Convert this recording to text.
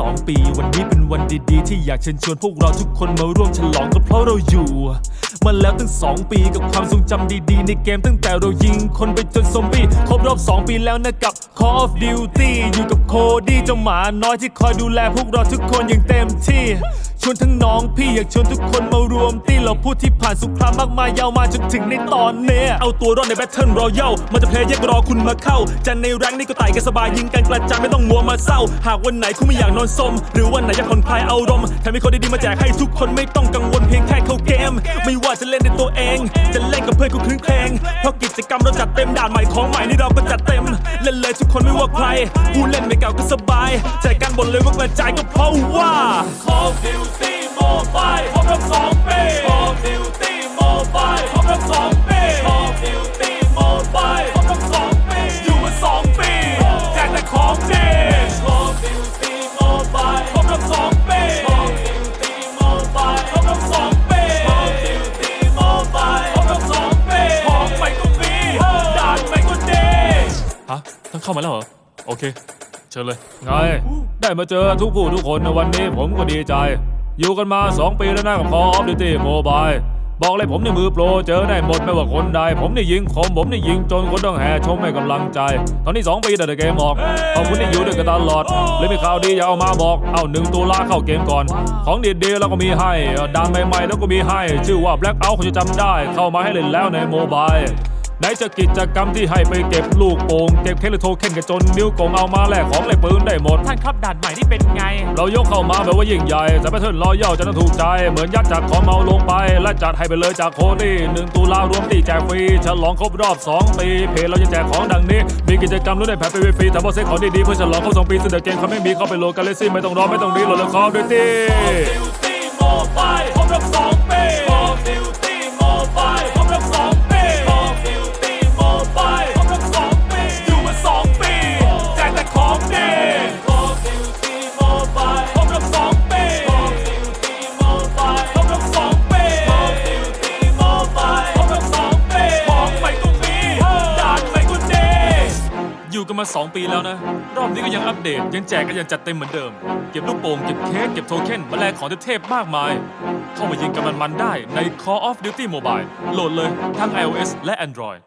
2 ปี วันนี้เป็นวันดีๆ ที่อยากเชิญชวนพวกเราทุกคนมาร่วมฉลองกันเพราะเราอยู่ มาแล้วตั้ง 2 ปีกับความทรงจำดีๆ ในเกมตั้งแต่เรายิงคนไปจนซอมบี้ครบรอบ 2 ปีแล้วนะกับ Call of Duty อยู่กับโคดี้เจ้าหมาน้อยที่คอยดูแลพวกเราทุกคนอย่างเต็มที่ ชวนทั้งน้องพี่อยากชวนทุกคนมารวมที่เราพูดที่ผ่านสงครามมากมายยาวมาจนถึงในตอนเนี้ยเอาตัวรอดในแบทเทิลรอยัลมันจะเพลย์แยกรอคุณมาเข้าจะในแรงนี่ก็ไต่กันสบายยิงกันกระจายไม่ต้องมัวมาเศร้า หากวันไหนคุณไม่อยากนอนสม หรือวันไหนอยากผ่อนคลายอารมณ์แถมมีคนดีๆมาแจกให้ทุกคนไม่ต้องกังวลเพียงแค่เข้าเกม ไม่ว่าจะเล่นในตัวเอง จะเล่นกับเพื่อนก็คลื้นเครงเพราะกิจกรรมเราจัดเต็มด่านใหม่ของใหม่นี่เราก็จัดเต็มเล่นเลยทุกคนไม่ว่าใครผู้เล่นไม่เก่าก็สบายแจกกันบนเลยว่ากระจายก็เพราะว่า Call of Duty Mobile ครบรอบสองปี Call of Duty Mobile ครบรอบสองปี Call of Duty Mobile ครบรอบสองปีอยู่มาสองปีแจกแต่ของดี Call of Duty Mobile ครบรอบสองปี Call of Duty Mobile ครบรอบสองปี Call of Duty Mobile ครบรอบสองปีของใหม่ก็มีด่านใหม่ก็ดีฮะท่านเข้ามาแล้วเหรอ โอเค เชิญเลย ไง ได้มาเจอทุกผู้ทุกคนในวันนี้ผมก็ดีใจ อยู่กันมา 2 ปีแล้วนะกับ Call of Duty Mobile บอกเลยผมในมือโปรเจอได้หมดไม่ว่าคนใด ผมนี่ยิงคมผมนี่ยิงจนคนต้องแห่ชมให้กำลังใจ ตอนนี้ 2 ปีแต่เกมออกขอบคุณที่อยู่ด้วยกันตลอดเลยมีข่าวดีอยากเอามาบอก เอาหนึ่งตุลาเข้าเกมก่อน ของดีๆแล้วก็มีให้ดานใหม่ๆแล้วก็มีให้ ชื่อว่า Blackout คุณจะจำได้ เข้ามาให้เล่นแล้วในโมบาย ไหนจะกิจกรรมที่ให้ไปเก็บลูกโป่งเก็บเคสหรือโทเค็นกันจนนิ้วโกงเอามาแลกของแลกปืนได้หมด ท่านครับด่านใหม่นี่เป็นไง เรายกเข้ามาแบบว่ายิ่งใหญ่แต่แพทเทิร์นรอยย่าจะต้องถูกใจ เหมือนยัดจากของเมาลงไป และจัดให้ไปเลยจากโคดี้หนึ่งตุลารวมตีแจกฟรีฉลองครบรอบ 2 ปี เพจเราจะแจกของดังนี้ มีกิจกรรมรุ่นในแผ่นไปฟรีแต่พอเซ็ตของดีๆเพื่อฉลองครบสองปีซึ่งเดอะเกมเขาไม่มีเข้าไปโหลดกันเลยสิไม่ต้องรอไม่ต้องรีโหลดแล้วคอด้วยตี อยู่กันมา 2 ปีแล้วนะ รอบนี้ก็ยังอัปเดต ยังแจกกันยังจัดเต็มเหมือนเดิม เก็บลูกโป่ง เก็บเค้ก เก็บโทเค็นมาแลกของเทพๆมากมาย เข้ามายิงกันมันๆได้ใน Call of Duty Mobile โหลดเลยทั้ง iOS และ Android